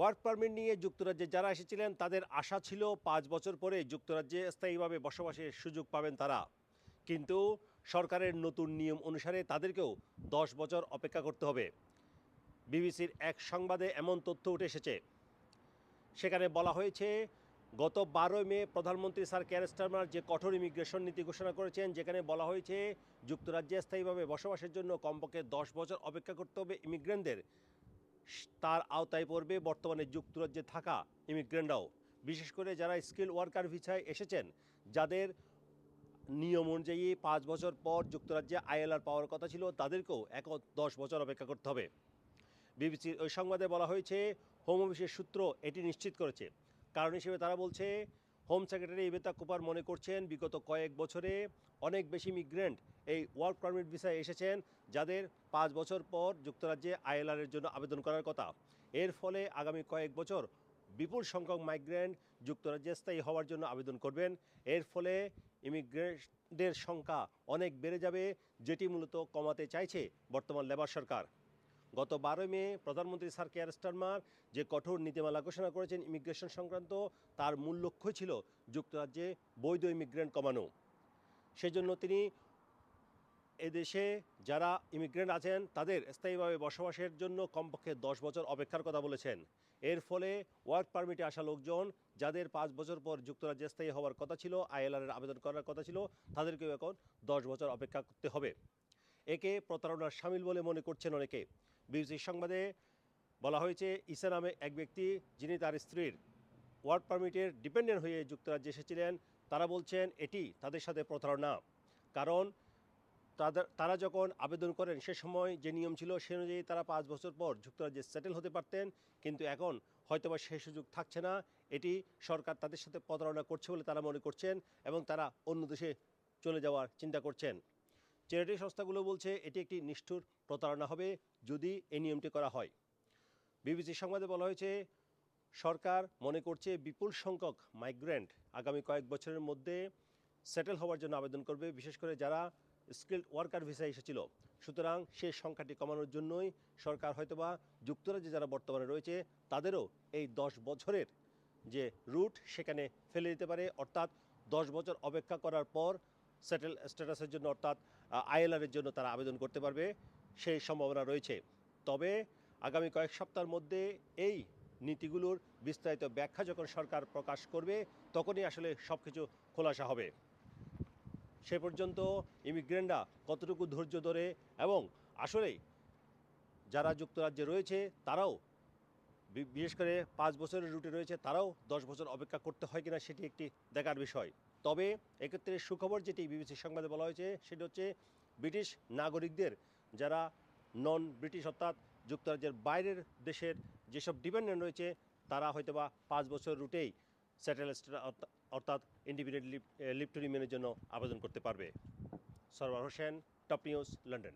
Work permit নিয়ে যুক্তরাজ্যে যারা এসেছিলেন, তাদের আশা ছিল পাঁচ বছর পরে যুক্তরাজ্যে স্থায়ীভাবে বসবাসের সুযোগ পাবেন তারা। কিন্তু সরকারের নতুন নিয়ম অনুসারে তাদেরকেও দশ বছর অপেক্ষা করতে হবে। বিবিসির এক সংবাদে এমন তথ্য উঠে এসেছে। সেখানে বলা হয়েছে, গত বারোই মে প্রধানমন্ত্রী স্যার কেয়ার স্টারমার যে কঠোর ইমিগ্রেশন নীতি ঘোষণা করেছেন, যেখানে বলা হয়েছে, যুক্তরাজ্যে স্থায়ীভাবে বসবাসের জন্য কমপক্ষে দশ বছর অপেক্ষা করতে হবে ইমিগ্রেন্টদের। তার আওতায় পড়বে বর্তমানে যুক্তরাজ্যে থাকা ইমিগ্রেন্টরাও। বিশেষ করে যারা স্কিল ওয়ার্কার ভিসায় এসেছেন, যাদের নিয়ম অনুযায়ী পাঁচ বছর পর যুক্তরাজ্যে আইএলআর পাওয়ার কথা ছিল, তাদেরকেও এক দশ বছর অপেক্ষা করতে হবে। বিবিসির ওই সংবাদে বলা হয়েছে, হোম অফিসের সূত্র এটি নিশ্চিত করেছে। কারণ হিসেবে তারা বলছে, হোম সেক্রেটারি ইবেতা কুপার মনে করছেন, বিগত কয়েক বছরে অনেক বেশি মিগ্রেন্ট এই ওয়ার্ক পারমিট ভিসায় এসেছেন, যাদের পাঁচ বছর পর যুক্তরাজ্যে আইএলআরের জন্য আবেদন করার কথা। এর ফলে আগামী কয়েক বছর বিপুল সংখ্যক মাইগ্রেন্ট যুক্তরাজ্যে স্থায়ী হওয়ার জন্য আবেদন করবেন। এর ফলে ইমিগ্রেন্টদের সংখ্যা অনেক বেড়ে যাবে, যেটি মূলত কমাতে চাইছে বর্তমান লেবার সরকার। গত বারোই মে প্রধানমন্ত্রী স্যার কেয়ার স্টারমার যে কঠোর নীতিমালা ঘোষণা করেছেন ইমিগ্রেশন সংক্রান্ত, তার মূল লক্ষ্য ছিল যুক্তরাজ্যে বৈধ ইমিগ্রেন্ট কমানো। সেজন্য তিনি এদেশে যারা ইমিগ্রেন্ট আছেন, তাদের স্থায়ীভাবে বসবাসের জন্য কমপক্ষে দশ বছর অপেক্ষার কথা বলেছেন। এর ফলে ওয়ার্ক পারমিটে আসা লোকজন, যাদের পাঁচ বছর পর যুক্তরাজ্যে স্থায়ী হওয়ার কথা ছিল আইএলআরের আবেদন করার কথা ছিল, তাদেরকেও এখন দশ বছর অপেক্ষা করতে হবে। একে প্রতারণার সামিল বলে মনে করছেন অনেকে। বিবিসির সংবাদে বলা হয়েছে ইসা নামে এক ব্যক্তি, যিনি তার স্ত্রীর ওয়ার্ক পারমিটের ডিপেন্ডেন্ট হয়ে যুক্তরাজ্যে এসেছিলেন, তারা বলছেন, এটি তাদের সাথে প্রতারণা। কারণ তাদের, তারা যখন আবেদন করেন, সে সময় যে নিয়ম ছিল, সে অনুযায়ী তারা পাঁচ বছর পর যুক্তরাজ্যে সেটেল হতে পারতেন। কিন্তু এখন হয়তোবা সেই সুযোগ থাকছে না। এটি সরকার তাদের সাথে প্রতারণা করছে বলে তারা মনে করছেন এবং তারা অন্য দেশে চলে যাওয়ার চিন্তা করছেন। চ্যারিটি সংস্থাগুলো বলছে, এটি একটি নিষ্ঠুর প্রতারণা হবে যদি এই নিয়মটি করা হয়। বিবিসি সংবাদে বলা হয়েছে, সরকার মনে করছে বিপুল সংখ্যক মাইগ্রেন্ট আগামী কয়েক বছরের মধ্যে সেটেল হওয়ার জন্য আবেদন করবে। বিশেষ করে যারা স্কিল্ড ওয়ার্কার ভিসায় এসেছিল। সুতরাং সেই সংখ্যাটি কমানোর জন্যই সরকার হয়তোবা যুক্তরাজ্যে যারা বর্তমানে রয়েছে, তাদেরও এই দশ বছরের যে রুট সেখানে ফেলে দিতে পারে। অর্থাৎ দশ বছর অপেক্ষা করার পর সেটেল স্ট্যাটাসের জন্য, অর্থাৎ আইএলআরের জন্য তারা আবেদন করতে পারবে। সেই সম্ভাবনা রয়েছে। তবে আগামী কয়েক সপ্তাহের মধ্যে এই নীতিগুলোর বিস্তারিত ব্যাখ্যা যখন সরকার প্রকাশ করবে, তখনই আসলে সব কিছু খোলাসা হবে। সে পর্যন্ত ইমিগ্রেন্টরা কতটুকু ধৈর্য ধরে এবং আসলেই যারা যুক্তরাজ্যে রয়েছে, তারাও বিশেষ করে পাঁচ বছরের রুটে রয়েছে, তারাও দশ বছর অপেক্ষা করতে হয় কিনা সেটি একটি দেখার বিষয়। তবে এক্ষেত্রে সুখবর যেটি বিবিসির সংবাদে বলা হয়েছে, সেটি হচ্ছে ব্রিটিশ নাগরিকদের যারা নন ব্রিটিশ অর্থাৎ যুক্তরাজ্যের বাইরের দেশের যেসব ডিপেন্ডেন্ট রয়েছে, তারা হয়তোবা পাঁচ বছর রুটেই স্যাটেল অর্থাৎ ইন্ডিপেন্ডেন্ট লিভ টু রিমেনের জন্য আবেদন করতে পারবে। Sarwar Hossain, top news, London.